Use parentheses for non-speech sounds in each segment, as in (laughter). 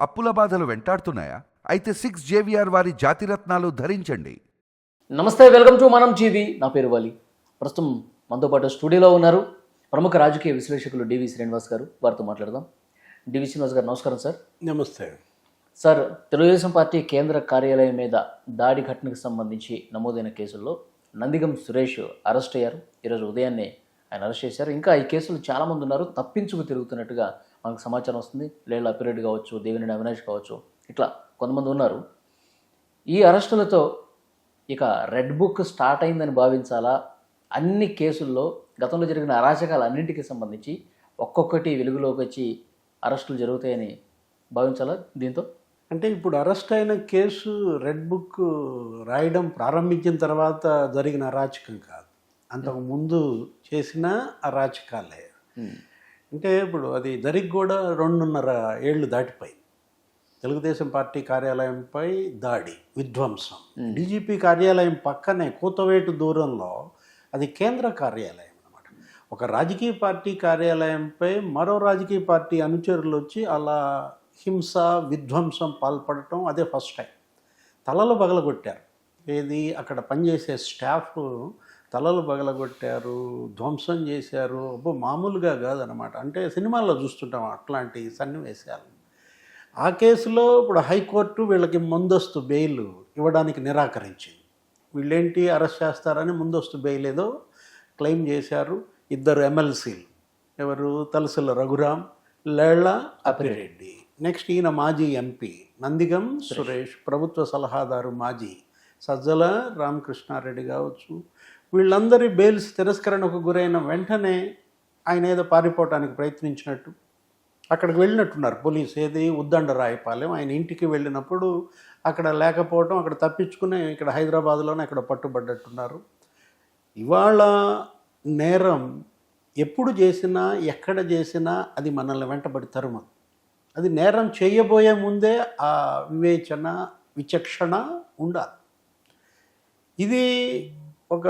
అప్పుల బాధలు వెంటాడుతున్నాయా? అయితే సిక్స్ జేవిఆర్ వారి జాతిరత్నాలు ధరించండి. నమస్తే వెల్కమ్ టు మనం జీవి నా పేరు వాలి. ప్రస్తుతం మనతో పాటు స్టూడియోలో ఉన్నారు ప్రముఖ రాజకీయ విశ్లేషకులు డివి శ్రీనివాస్ గారు. వారితో మాట్లాడదాం. డివి శ్రీనివాస్ గారు నమస్కారం సార్. నమస్తే. సార్ తెలుగుదేశం పార్టీ కేంద్ర కార్యాలయం మీద దాడి ఘటనకు సంబంధించి నమోదైన కేసుల్లో నందిగం సురేష్ అరెస్ట్ అయ్యారు. ఈరోజు ఉదయాన్నే ఆయన అరెస్ట్ చేశారు. ఇంకా ఈ కేసులు చాలామంది ఉన్నారు. తప్పించుకు తిరుగుతున్నట్టుగా మనకు సమాచారం వస్తుంది. లేళ్ళ అప్పిరెడ్డి కావచ్చు దేవినేని అవినాష్ కావచ్చు ఇట్లా కొంతమంది ఉన్నారు. ఈ అరెస్టులతో ఇక రెడ్ బుక్ స్టార్ట్ అయిందని భావించాలా? అన్ని కేసుల్లో గతంలో జరిగిన అరాచకాలు అన్నింటికి సంబంధించి ఒక్కొక్కటి వెలుగులోకి వచ్చి అరెస్టులు జరుగుతాయని భావించాలా దీంతో? అంటే ఇప్పుడు అరెస్ట్ అయిన కేసు రెడ్ బుక్ రాయడం ప్రారంభించిన తర్వాత జరిగిన అరాచకం కాదు. అంతకు ముందు చేసిన అరాచకాలే. అంటే ఇప్పుడు అది జరిగి కూడా రెండున్నర ఏళ్ళు దాటిపోయింది. తెలుగుదేశం పార్టీ కార్యాలయంపై దాడి విధ్వంసం. డీజీపీ కార్యాలయం పక్కనే కూతవేటు దూరంలో అది కేంద్ర కార్యాలయం అన్నమాట. ఒక రాజకీయ పార్టీ కార్యాలయంపై మరో రాజకీయ పార్టీ అనుచరులు వచ్చి అలా హింస విధ్వంసం పాల్పడటం అదే ఫస్ట్ టైం. తలలు పగలగొట్టారు. ఏది అక్కడ పనిచేసే స్టాఫ్ తలలు పగలగొట్టారు ధ్వంసం చేశారు. అబ్బో మామూలుగా కాదనమాట అంటే సినిమాల్లో చూస్తుంటాం అట్లాంటి సన్నివేశాలు. ఆ కేసులో ఇప్పుడు హైకోర్టు వీళ్ళకి ముందస్తు బెయిల్ ఇవ్వడానికి నిరాకరించింది. వీళ్ళేంటి అరెస్ట్ చేస్తారని ముందస్తు బెయిల్ ఏదో క్లెయిమ్ చేశారు ఇద్దరు ఎమ్మెల్సీలు. ఎవరు? తలసిల రఘురాం లేళ్ళ అపిరెడ్డి నెక్స్ట్ ఈయన మాజీ ఎంపీ నందిగం సురేష్. ప్రభుత్వ సలహాదారు మాజీ సజ్జల రామకృష్ణారెడ్డి కావచ్చు. వీళ్ళందరి బెయిల్స్ తిరస్కరణకు గురైన వెంటనే ఆయన ఏదో పారిపోవటానికి ప్రయత్నించినట్టు. అక్కడికి వెళ్ళినట్టున్నారు. పోలీస్ ఏది? ఉద్దండ రాయపాలెం. ఆయన ఇంటికి వెళ్ళినప్పుడు అక్కడ లేకపోవడం అక్కడ తప్పించుకుని ఇక్కడ హైదరాబాద్లోనే అక్కడ పట్టుబడ్డట్టున్నారు. ఇవాళ నేరం ఎప్పుడు చేసినా ఎక్కడ చేసినా అది మనల్ని వెంటబడి తరుమ. అది నేరం చేయబోయే ముందే ఆ వివేచన విచక్షణ ఉండాలి. ఇది ఒక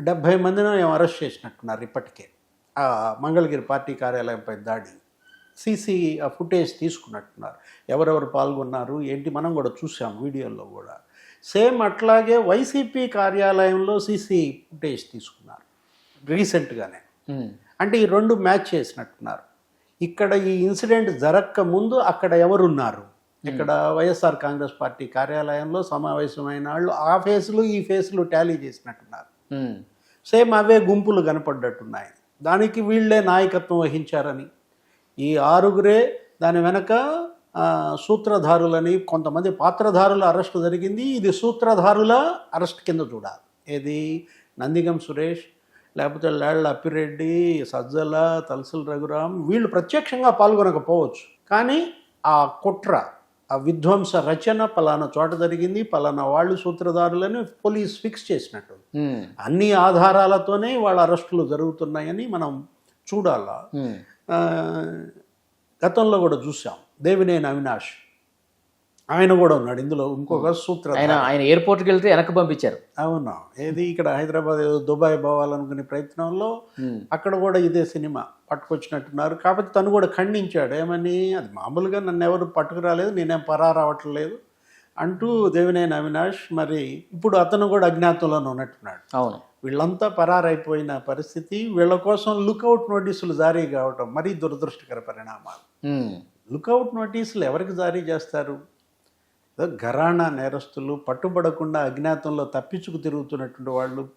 డెబ్భై మందిని ఏమో అరెస్ట్ చేసినట్టున్నారు ఇప్పటికే. ఆ మంగళగిరి పార్టీ కార్యాలయంపై దాడి సీసీ ఆ ఫుటేజ్ తీసుకున్నట్టున్నారు. ఎవరెవరు పాల్గొన్నారు ఏంటి మనం కూడా చూసాం వీడియోలో కూడా. సేమ్ అట్లాగే వైసీపీ కార్యాలయంలో సీసీ ఫుటేజ్ తీసుకున్నారు రీసెంట్గానే. అంటే ఈ రెండు మ్యాచ్ చేసినట్టున్నారు. ఇక్కడ ఈ ఇన్సిడెంట్ జరగక ముందు అక్కడ ఎవరున్నారు? ఇక్కడ వైఎస్ఆర్ కాంగ్రెస్ పార్టీ కార్యాలయంలో సమావేశమైన వాళ్ళు ఆ ఫేసులు ఈ ఫేసులు టాలీ చేసినట్టున్నారు. సేమ్ అవే గుంపులు కనపడ్డట్టున్నాయి. దానికి వీళ్ళే నాయకత్వం వహించారని. ఈ ఆరుగురే దాని వెనక సూత్రధారులని కొంతమంది పాత్రధారుల అరెస్ట్ జరిగింది. ఇది సూత్రధారుల అరెస్ట్ కింద చూడాలి. ఏది? నందిగం సురేష్ లేకపోతే లేళ్ళ అప్పిరెడ్డి సజ్జల తలసల రఘురాం వీళ్ళు ప్రత్యక్షంగా పాల్గొనకపోవచ్చు. కానీ ఆ కుట్ర ఆ విధ్వంస రచన పలానా చోట జరిగింది పలానా వాళ్ళు సూత్రధారులని పోలీస్ ఫిక్స్ చేసినట్టు. అన్ని ఆధారాలతోనే వాళ్ళ అరెస్టులు జరుగుతున్నాయని మనం చూడాలా? ఆ, గతంలో కూడా చూసాం దేవినేని అవినాష్ ఆయన కూడా ఉన్నాడు. ఇందులో ఇంకొక సూత్ర ఆయన ఆయన ఎయిర్పోర్ట్కి వెళ్తే వెనక్కి పంపించారు. అవును. ఏది ఇక్కడ హైదరాబాద్ ఏదో దుబాయ్ పోవాలనుకునే ప్రయత్నంలో అక్కడ కూడా ఇదే సినిమా పట్టుకొచ్చినట్టున్నారు. కాకపోతే తను కూడా ఖండించాడు. ఏమని? అది మామూలుగా నన్ను ఎవరు పట్టుకురాలేదు నేనేం పరారావట్లేదు అంటూ దేవినేని అవినాష్ మరి ఇప్పుడు అతను కూడా అజ్ఞాతంలోనే ఉన్నట్టున్నాడు. అవును. వీళ్ళంతా పరారైపోయిన పరిస్థితి వీళ్ళ కోసం లుకౌట్ నోటీసులు జారీ కావటం మరీ దురదృష్టకర పరిణామాలు. ఉమ్. లుకౌట్ నోటీసులు ఎవరికి జారీ చేస్తారు? ఘరానా నేరస్తులు పట్టుబడకుండా అజ్ఞాతంలో తప్పించుకు తిరుగుతున్నటువంటి వాళ్ళు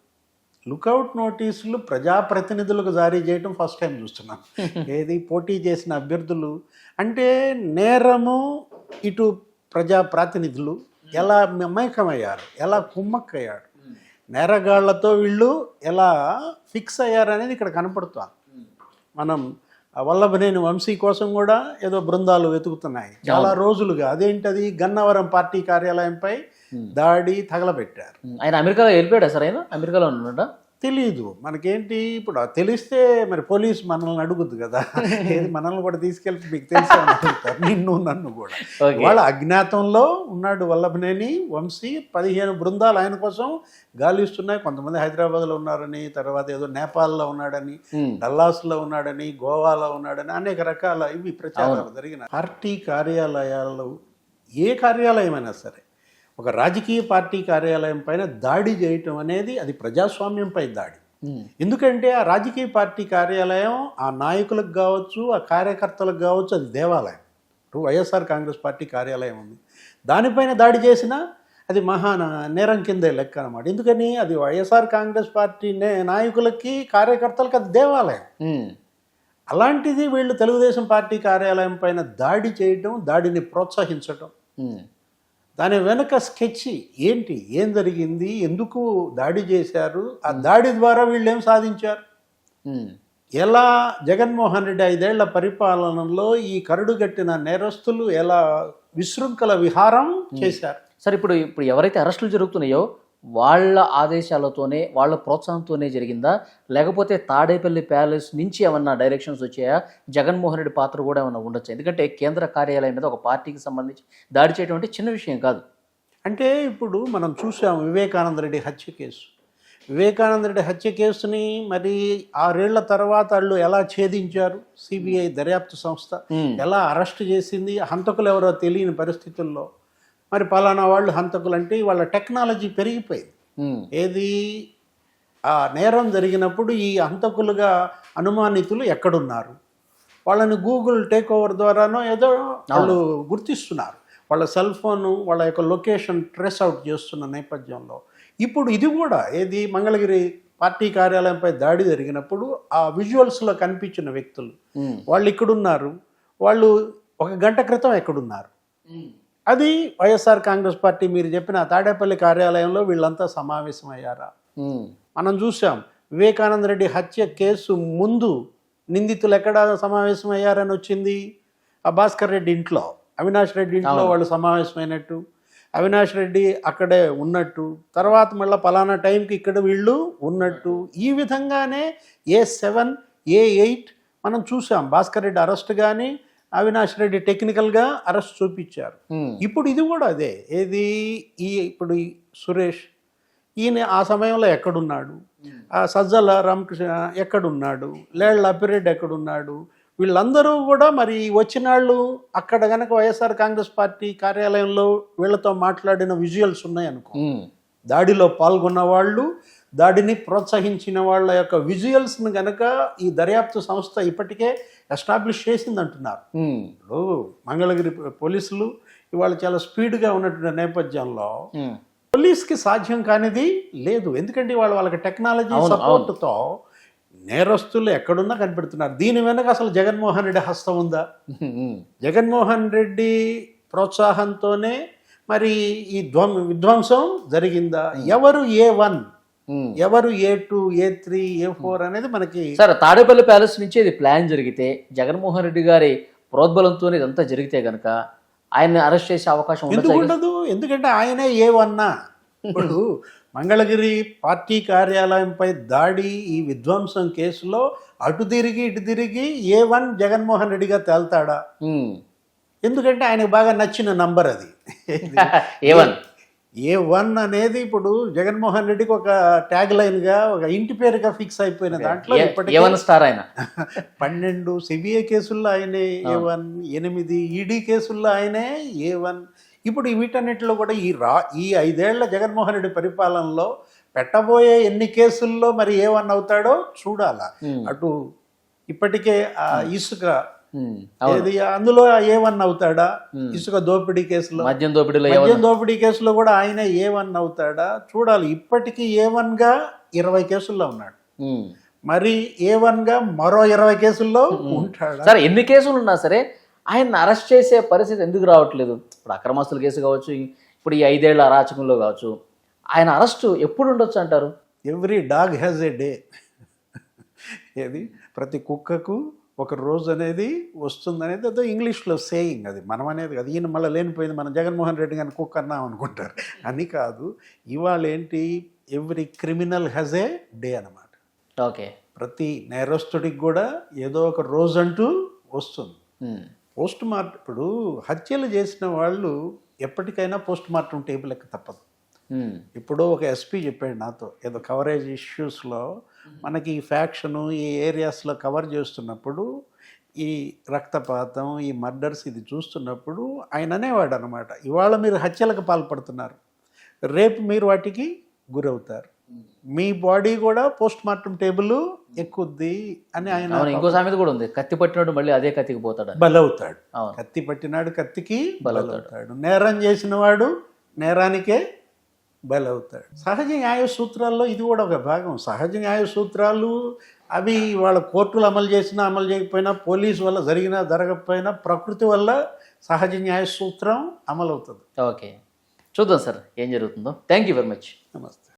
లుకౌట్ నోటీసులు ప్రజాప్రతినిధులకు జారీ చేయడం ఫస్ట్ టైం చూస్తున్నాం. (laughs) ఏది పోటీ చేసిన అభ్యర్థులు అంటే నేరము ఇటు ప్రజా ప్రాతినిధులు ఎలా మమైకమయ్యారు ఎలా కుమ్మక్కయ్యారు నేరగాళ్ళతో వీళ్ళు ఎలా ఫిక్స్ అయ్యారనేది ఇక్కడ కనపడుతోంది. మనం వల్లభనేని వంశీ కోసం కూడా ఏదో బృందాలు వెతుకుతున్నాయి. చాలా రోజులుగా అదేంటది? గన్నవరం పార్టీ కార్యాలయంపై దాడి తగలబెట్టారు. ఆయన అమెరికాలో వెళ్ళిపోయాడా సార్ ఆయన? అమెరికాలో ఉన్నాడా? తెలియదు మనకేంటి? ఇప్పుడు తెలిస్తే మరి పోలీస్ మనల్ని అడుగుద్దు కదా. ఏది మనల్ని కూడా తీసుకెళ్తే మీకు తెలిసే అడుగుతారు. నిన్ను నన్ను కూడా. వాళ్ళ అజ్ఞాతంలో ఉన్నాడు వల్లభనేని వంశీ పదిహేను బృందాలు ఆయన కోసం గాలిస్తున్నాయి కొంతమంది హైదరాబాద్లో ఉన్నారని తర్వాత ఏదో నేపాల్లో ఉన్నాడని డల్లాస్లో ఉన్నాడని గోవాలో ఉన్నాడని అనేక రకాల ఇవి ప్రచారాలు జరిగిన పార్టీ కార్యాలయాలు ఏ కార్యాలయమైనా సరే ఒక రాజకీయ పార్టీ కార్యాలయం పైన దాడి చేయటం అనేది అది ప్రజాస్వామ్యంపై దాడి. ఉమ్, ఎందుకంటే ఆ రాజకీయ పార్టీ కార్యాలయం ఆ నాయకులకు కావచ్చు ఆ కార్యకర్తలకు కావచ్చు అది దేవాలయం. వైఎస్ఆర్ కాంగ్రెస్ పార్టీ కార్యాలయం ఉంది. దానిపైన దాడి చేసినా అది మహా నేరం కిందే లెక్క అనమాట ఎందుకని? అది వైఎస్ఆర్ కాంగ్రెస్ పార్టీ నే- నాయకులకి కార్యకర్తలకు అది దేవాలయం. ఉమ్, అలాంటిది వీళ్ళు తెలుగుదేశం పార్టీ కార్యాలయం పైన దాడి చేయడం దాడిని ప్రోత్సహించడం ఉమ్, దాని వెనుక స్కెచ్ ఏంటి? ఏం జరిగింది? ఎందుకు దాడి చేశారు? ఆ దాడి ద్వారా వీళ్ళు ఏం సాధించారు? ఎలా జగన్మోహన్ రెడ్డి ఐదేళ్ళ పరిపాలనలో ఈ కరడుగట్టిన నేరస్తులు ఎలా విశృంఖల విహారం చేశారు? సరే ఇప్పుడు ఇప్పుడు ఎవరైతే అరెస్టులు జరుగుతున్నాయో వాళ్ళ ఆదేశాలతోనే వాళ్ళ ప్రోత్సాహంతోనే జరిగిందా? లేకపోతే తాడేపల్లి ప్యాలెస్ నుంచి ఏమన్నా డైరెక్షన్స్ వచ్చాయా? జగన్మోహన్ రెడ్డి పాత్ర కూడా ఏమన్నా ఉండొచ్చు? ఎందుకంటే కేంద్ర కార్యాలయం మీద ఒక పార్టీకి సంబంధించి దాడి చేయడం చిన్న విషయం కాదు. అంటే ఇప్పుడు మనం చూసాం వివేకానంద రెడ్డి హత్య కేసు. వివేకానంద రెడ్డి హత్య కేసుని మరి ఆరేళ్ళ తర్వాత వాళ్ళు ఎలా ఛేదించారు? సిబిఐ దర్యాప్తు సంస్థ ఎలా అరెస్ట్ చేసింది? హంతకులు ఎవరో తెలియని పరిస్థితుల్లో మరి పలానా వాళ్ళు హంతకులు అంటే వాళ్ళ టెక్నాలజీ పెరిగిపోయింది. ఏది? ఆ నేరం జరిగినప్పుడు ఈ హంతకులుగా అనుమానితులు ఎక్కడున్నారు? వాళ్ళని గూగుల్ టేక్ ఓవర్ ద్వారానో ఏదో వాళ్ళు గుర్తిస్తున్నారు. వాళ్ళ సెల్ ఫోను వాళ్ళ యొక్క లొకేషన్ ట్రేస్ అవుట్ చేస్తున్న నేపథ్యంలో. ఇప్పుడు ఇది కూడా ఏది? మంగళగిరి పార్టీ కార్యాలయంపై దాడి జరిగినప్పుడు ఆ విజువల్స్లో కనిపించిన వ్యక్తులు వాళ్ళు ఇక్కడున్నారు. వాళ్ళు ఒక గంట క్రితం ఎక్కడున్నారు? అది వైఎస్ఆర్ కాంగ్రెస్ పార్టీ మీరు చెప్పిన తాడేపల్లి కార్యాలయంలో వీళ్ళంతా సమావేశమయ్యారా? మనం చూసాం వివేకానంద రెడ్డి హత్య కేసు ముందు నిందితులు ఎక్కడ సమావేశమయ్యారని వచ్చింది? ఆ భాస్కర్ రెడ్డి ఇంట్లో అవినాష్ రెడ్డి ఇంట్లో వాళ్ళు సమావేశమైనట్టు అవినాష్ రెడ్డి అక్కడే ఉన్నట్టు తర్వాత మళ్ళీ పలానా టైంకి ఇక్కడ వీళ్ళు ఉన్నట్టు ఈ విధంగానే ఏ సెవెన్ ఏ ఎయిట్ మనం చూసాం. భాస్కర్ రెడ్డి అరెస్ట్ కానీ అవినాష్ రెడ్డి టెక్నికల్గా అరెస్ట్ చూపించారు. ఉమ్, ఇప్పుడు ఇది కూడా అదే. ఏది? ఈ ఇప్పుడు సురేష్ ఈయన ఆ సమయంలో ఎక్కడున్నాడు? ఆ సజ్జల రామకృష్ణ ఎక్కడున్నాడు? లేళ్ళ అప్పిరెడ్డి ఎక్కడున్నాడు? వీళ్ళందరూ కూడా మరి వచ్చిన వాళ్ళు అక్కడ గనక వైఎస్ఆర్ కాంగ్రెస్ పార్టీ కార్యాలయంలో వీళ్ళతో మాట్లాడిన విజువల్స్ ఉన్నాయనుకో ఉమ్, దాడిలో పాల్గొన్న వాళ్ళు దాడిని ప్రోత్సహించిన వాళ్ళ యొక్క విజువల్స్ని గనక ఈ దర్యాప్తు సంస్థ ఇప్పటికే ఎస్టాబ్లిష్ చేసింది అంటున్నారు ఉమ్, ఇప్పుడు మంగళగిరి పోలీసులు ఇవాళ చాలా స్పీడ్గా ఉన్నటువంటి నేపథ్యంలో పోలీస్కి సాధ్యం కానిది లేదు. ఎందుకంటే వాళ్ళు వాళ్ళకి టెక్నాలజీ సపోర్ట్తో నేరస్తులు ఎక్కడున్నా కనిపెడుతున్నారు. దీని వెనక అసలు జగన్మోహన్ రెడ్డి హస్తం ఉందా? జగన్మోహన్ రెడ్డి ప్రోత్సాహంతోనే మరి ఈ ధ్వం విధ్వంసం జరిగిందా? ఎవరు ఏ వన్. ఎవరు A two A three A four అనేది మనకి సరే తాడేపల్లి ప్యాలెస్ నుంచి ఇది ప్లాన్ జరిగితే జగన్మోహన్ రెడ్డి గారి ప్రోద్బలంతో ఇదంతా జరిగితే గనక ఆయన్ని అరెస్ట్ చేసే అవకాశం ఎందుకు ఉండదు? ఎందుకంటే ఆయనే ఏ వన్నా ఇప్పుడు మంగళగిరి పార్టీ కార్యాలయంపై దాడి ఈ విధ్వంసం కేసులో అటు తిరిగి ఇటు తిరిగి ఏ వన్ జగన్మోహన్ రెడ్డిగా తేల్తాడా? ఎందుకంటే ఆయనకు బాగా నచ్చిన నంబర్ అది. (laughs) ఏవన్ ఏ వన్ అనేది ఇప్పుడు జగన్మోహన్ రెడ్డికి ఒక ట్యాగ్ లైన్గా ఒక ఇంటి పేరుగా ఫిక్స్ అయిపోయిన దాంట్లో ఇప్పటికే ఏవన్ స్టార్ ఆయన. (laughs) పన్నెండు సిబిఐ కేసుల్లో ఆయనే ఏ వన్ ఎనిమిది ఈడీ కేసుల్లో ఆయనే ఏ వన్ ఇప్పుడు వీటన్నిటిలో కూడా ఈ రా ఈ ఐదేళ్ళ జగన్మోహన్ రెడ్డి పరిపాలనలో పెట్టబోయే ఎన్ని కేసుల్లో మరి ఏ వన్ అవుతాడో చూడాలా. అటు ఇప్పటికే ఆ ఇసుక ఏది? అందులో ఏ వన్ అవుతాడా? ఇసుక దోపిడీ కేసులో? మద్యం దోపిడీలో మద్యం దోపిడీ కేసులో కూడా ఆయన ఏ వన్ అవుతాడా? చూడాలి. ఇప్పటికీ ఏ గా ఇరవై కేసుల్లో ఉన్నాడు. మరి ఏ గా మరో ఇరవై కేసుల్లో ఉంటాడా? సరే ఎన్ని కేసులు ఉన్నా సరే ఆయన్ని అరెస్ట్ చేసే పరిస్థితి ఎందుకు రావట్లేదు? ఇప్పుడు అక్రమస్తుల కేసు కావచ్చు ఇప్పుడు ఈ ఐదేళ్ళ అరాచకంలో కావచ్చు. ఆయన అరెస్టు ఎప్పుడు ఉండొచ్చు అంటారు? Every dog has a day ఏది? ప్రతి కుక్కకు ఒక రోజు అనేది వస్తుంది అనేది అదో ఇంగ్లీష్లో సేయింగ్ అది. మనం అనేది అది ఈయన మళ్ళీ లేనిపోయింది మన జగన్మోహన్ రెడ్డి గారిని కుక్క అన్నాం అనుకుంటారు. (laughs) అని కాదు. ఇవాళ ఏంటి? Every criminal has a day అన్నమాట. ఓకే. ప్రతి నేరస్తుడికి కూడా ఏదో ఒక రోజు అంటూ వస్తుంది. పోస్ట్ మార్టం ఇప్పుడు హత్యలు చేసిన వాళ్ళు ఎప్పటికైనా పోస్ట్ మార్టం టేబుల్ ఎక్క తప్పదు. ఇప్పుడు ఒక ఎస్పీ చెప్పాడు నాతో ఏదో కవరేజ్ ఇష్యూస్లో మనకి ఈ ఫ్యాక్షను ఈ ఏరియాస్లో కవర్ చేస్తున్నప్పుడు ఈ రక్తపాతం ఈ మర్డర్స్ ఇది చూస్తున్నప్పుడు ఆయన అనేవాడు అనమాట ఇవాళ మీరు హత్యలకు పాల్పడుతున్నారు. రేపు మీరు వాటికి గురవుతారు. మీ బాడీ కూడా పోస్ట్ మార్టం టేబుల్ ఎక్కుద్ది అని ఆయన ఇంకో సామెత కూడా ఉంది. కత్తి పట్టినట్టు మళ్ళీ అదే కత్తికి పోతాడు బలవుతాడు. కత్తి పట్టినాడు కత్తికి. బలవుతాడు. నేరం చేసిన వాడు నేరానికే బలవుతాడు. సహజ న్యాయ సూత్రాల్లో ఇది కూడా ఒక భాగం. సహజ న్యాయ సూత్రాలు అవి వాళ్ళ కోర్టులు అమలు చేసినా అమలు చేయకపోయినా పోలీసు వల్ల జరిగినా జరగకపోయినా ప్రకృతి వల్ల సహజ న్యాయ సూత్రం అమలవుతుంది. ఓకే. చూద్దాం సార్ ఏం జరుగుతుందో. థ్యాంక్ యూ వెరీ మచ్ నమస్తే.